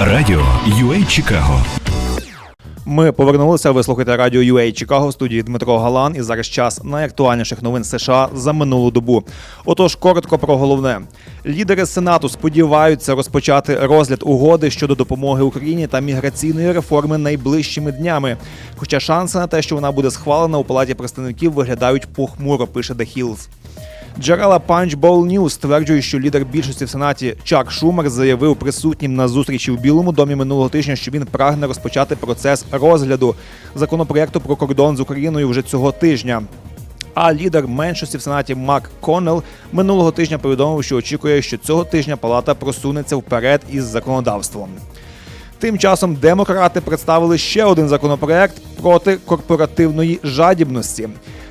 Радіо UA Чикаго. Ми повернулися. Ви слухаєте радіо UA Чикаго в студії Дмитро Галан. І зараз час найактуальніших новин США за минулу добу. Отож, коротко про головне. Лідери Сенату сподіваються розпочати розгляд угоди щодо допомоги Україні та міграційної реформи найближчими днями. Хоча шанси на те, що вона буде схвалена у палаті представників, виглядають похмуро. Пише The Hills. Джерела Punch Bowl News стверджують, що лідер більшості в сенаті Чак Шумер заявив присутнім на зустрічі в Білому домі минулого тижня, що він прагне розпочати процес розгляду законопроекту про кордон з Україною вже цього тижня. А лідер меншості в сенаті Мак Коннелл минулого тижня повідомив, що очікує, що цього тижня палата просунеться вперед із законодавством. Тим часом демократи представили ще один законопроект проти корпоративної жадібності.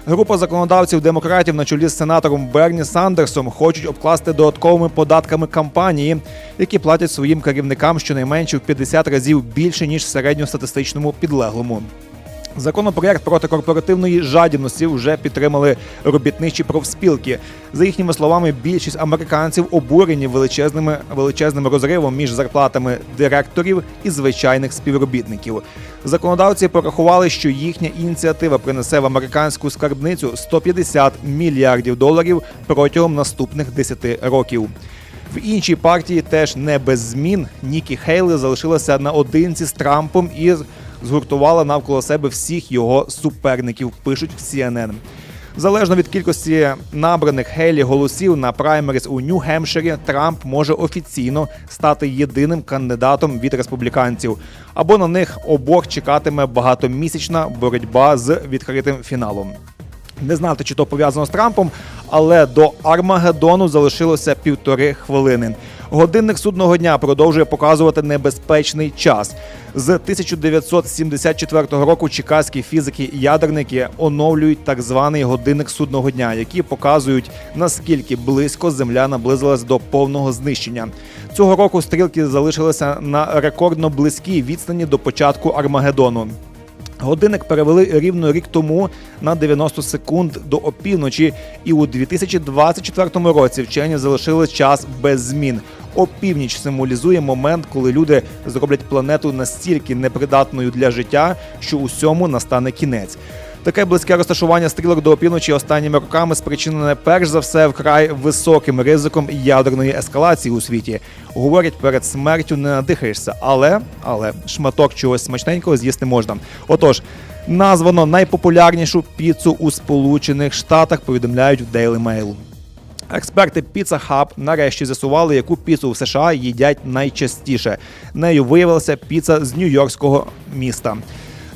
Група законодавців демократів на чолі з сенатором Берні Сандерсом хочуть обкласти додатковими податками компанії, які платять своїм керівникам щонайменше в 50 разів більше ніж середньостатистичному підлеглому. Законопроект проти корпоративної жадібності вже підтримали робітничі профспілки. За їхніми словами, більшість американців обурені величезними величезним розривом між зарплатами директорів і звичайних співробітників. Законодавці порахували, що їхня ініціатива принесе в американську скарбницю 150 мільярдів доларів протягом наступних 10 років. В іншій партії теж не без змін. Нікі Хейлі залишилася наодинці з Трампом і згуртувала навколо себе всіх його суперників. Пишуть в CNN. Залежно від кількості набраних Хейлі голосів на праймеріс у Нью-Гемпширі, Трамп може офіційно стати єдиним кандидатом від республіканців. Або на них обох чекатиме багатомісячна боротьба з відкритим фіналом. Не знати, чи то пов'язано з Трампом, але до Армагеддону залишилося півтори хвилини. Годинник судного дня продовжує показувати небезпечний час. З 1974 року чекаські фізики і ядерники оновлюють так званий годинник судного дня, які показують наскільки близько Земля наблизилась до повного знищення. Цього року стрілки залишилися на рекордно близькій відстані до початку Армагеддону. Годинник перевели рівно рік тому на 90 секунд до опівночі, і у 2024 році вчені залишили час без змін. Опівніч символізує момент, коли люди зроблять планету настільки непридатною для життя, що усьому настане кінець. Таке близьке розташування стрілок до опівночі останніми роками спричинене перш за все вкрай високим ризиком ядерної ескалації у світі. Говорять, перед смертю не надихаєшся, але але шматок чогось смачненького з'їсти можна. Отож, названо найпопулярнішу піцу у Сполучених Штатах. Повідомляють в Daily Mail. Експерти Pizza Hub нарешті з'ясували, яку піцу в США їдять найчастіше. Нею виявилася піца з нью-йоркського міста.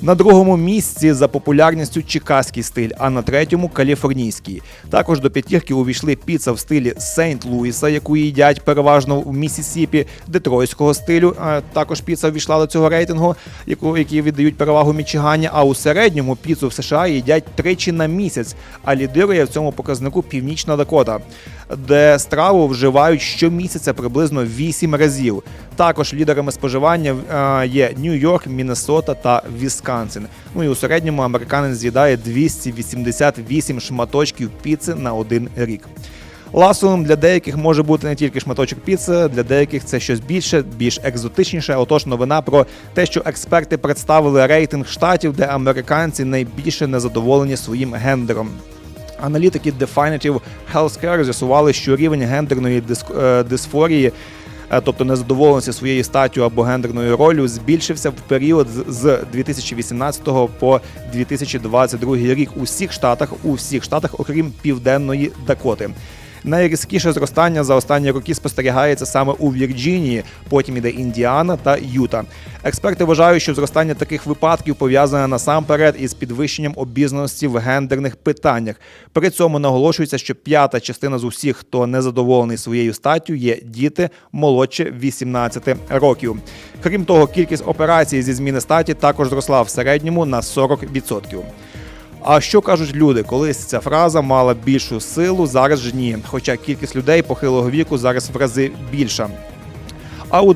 На другому місці за популярністю чекаський стиль, а на третьому каліфорнійський. Також до п'ятірки увійшли піца в стилі Сент-Луіса, яку їдять переважно в Місісіпі, детройтського стилю. Також піца ввійшла до цього рейтингу, яку які віддають перевагу Мічигані. А у середньому піцу в США їдять тричі на місяць. А лідирує в цьому показнику Північна Дакота, де страву вживають щомісяця приблизно 8 разів. Також лідерами споживання е, є Нью-Йорк, Міннесота та Вісконсин. Ну і у середньому американець з'їдає 288 шматочків піци на один рік. Ласовим для деяких може бути не тільки шматочок піци, для деяких це щось більше, більш екзотичніше. Отож, новина про те, що експерти представили рейтинг штатів, де американці найбільше незадоволені своїм гендером. Аналітики Definitive Healthcare з'ясували, що рівень гендерної е, дисфорії, е, тобто незадоволеності своєю статтю або гендерною ролью, збільшився в період з 2018 по 2022 рік у всіх штатах, у всіх штатах, окрім південної Дакоти. Найрізкіше зростання за останні роки спостерігається саме у Вірджинії, потім іде Індіана та Юта. Експерти вважають, що зростання таких випадків пов'язане насамперед із підвищенням обізнаності в гендерних питаннях. При цьому наголошується, що п'ята частина з усіх, хто незадоволений своєю статтю, є діти молодше 18 років. Крім того, кількість операцій зі зміни статі також зросла в середньому на 40%. А що кажуть люди? Колись ця фраза мала більшу силу, зараз ж ні. Хоча кількість людей похилого віку зараз в рази більша. А у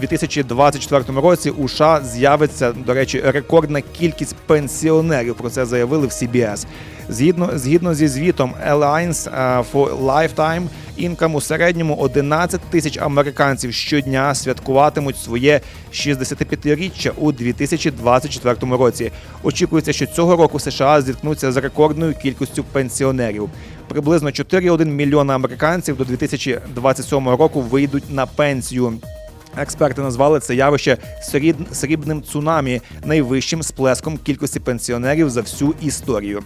2024 році у США з'явиться, до речі, рекордна кількість пенсіонерів. Про це заявили в CBS. Згідно, згідно зі звітом Alliance е, for Lifetime, Income у середньому 11 тисяч американців щодня святкуватимуть своє 65-річчя у 2024 році. Очікується, що цього року США зіткнуться з рекордною кількістю пенсіонерів. Приблизно 4,1 мільйона американців до 2027 року вийдуть на пенсію. Експерти назвали це явище сріб- срібним цунамі, найвищим сплеском кількості пенсіонерів за всю історію.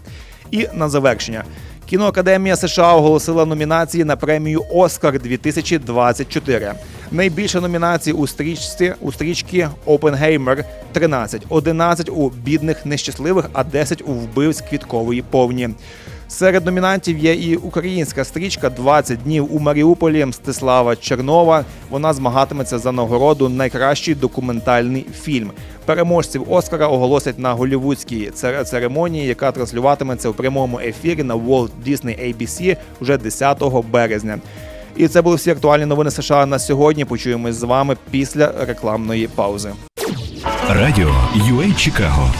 І на завершення. Кіноакадемія США оголосила номінації на премію Оскар 2024. Найбільше номінацій у стрічці у стрічці Опенгеймер 13, 11 у бідних нещасливих, а 10 у вбивць квіткової повні. Серед номінантів є і українська стрічка «20 днів у Маріуполі Мстислава Чернова. Вона змагатиметься за нагороду найкращий документальний фільм. Переможців Оскара оголосять на голівудській цер- церемонії, яка транслюватиметься у прямому ефірі на Walt Disney ABC вже 10 березня. І це були всі актуальні новини США на сьогодні. Почуємось з вами після рекламної паузи. Радіо UA Чикаго